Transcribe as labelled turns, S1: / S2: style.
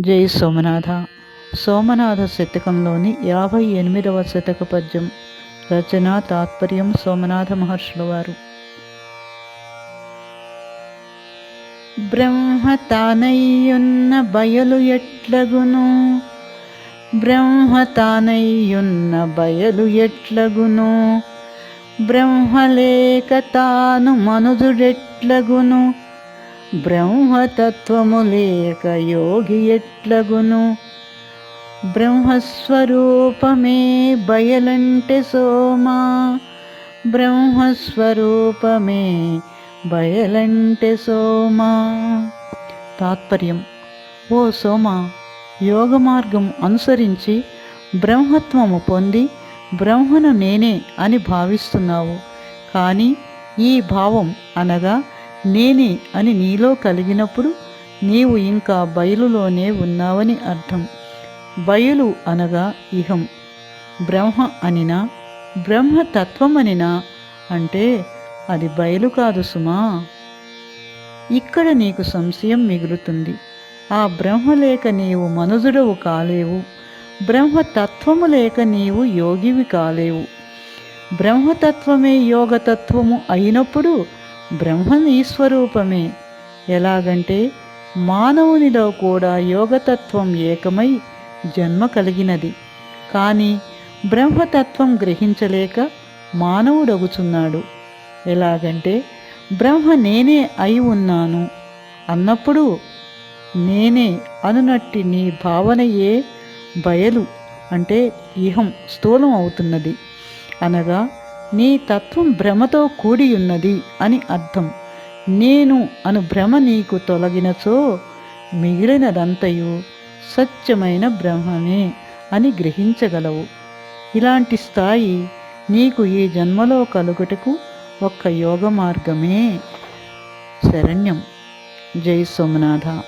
S1: జై సోమనాథ. సోమనాథ శతకంలోని యాభై ఎనిమిదవ శతక పద్యం. రచన తాత్పర్యం సోమనాథ మహర్షుల వారు. బ్రహ్మ తానయ్యున్న బయలు ఎట్లగును? బ్రహ్మ తానయ్యున్న బయలు ఎట్లగును? బ్రహ్మలేక తాను మనుజుడెట్లగును? బ్రహ్మతత్వము లేక యోగి ఎట్లగును? బ్రహ్మస్వరూపమే బయలంటే సోమా? బ్రహ్మస్వరూపమే బయలంటే సోమా? తాత్పర్యం. ఓ సోమ యోగ మార్గం అనుసరించి బ్రహ్మత్వము పొంది బ్రహ్మను నేనే అని భావిస్తున్నావు. కానీ ఈ భావం అనగా నేనే అని నీలో కలిగినప్పుడు నీవు ఇంకా బయలులోనే ఉన్నావని అర్థం. బయలు అనగా ఇహం. బ్రహ్మ అనినా? బ్రహ్మతత్వమనినా అంటే అది బయలు కాదు సుమా. ఇక్కడ నీకు సంశయం మిగులుతుంది. ఆ బ్రహ్మ లేక నీవు మనుజుడవు కాలేవు. బ్రహ్మతత్వము లేక నీవు యోగివి కాలేవు. బ్రహ్మతత్వమే యోగతత్వము అయినప్పుడు బ్రహ్మ ఈశ్వరూపమే ఎలాగంటే మానవునిలో కూడా యోగతత్వం ఏకమై జన్మ కలిగినది. కానీ బ్రహ్మతత్వం గ్రహించలేక మానవుడగుచున్నాడు. ఎలాగంటే బ్రహ్మ నేనే అయి ఉన్నాను. అన్నప్పుడు నేనే అనునట్టి నీ భావనయే బయలు అంటే ఇహం స్థూలం అవుతున్నది. అనగా నీ తత్వం భ్రమతో కూడి ఉన్నది అని అర్థం. నేను అను భ్రమ నీకు తొలగినచో మిగిలినదంతయు సత్యమైన బ్రహ్మమే అని గ్రహించగలవు. ఇలాంటి స్థాయి నీకు ఈ జన్మలో కలుగుటకు ఒక్క యోగ మార్గమే శరణ్యం. జై సోమనాథ.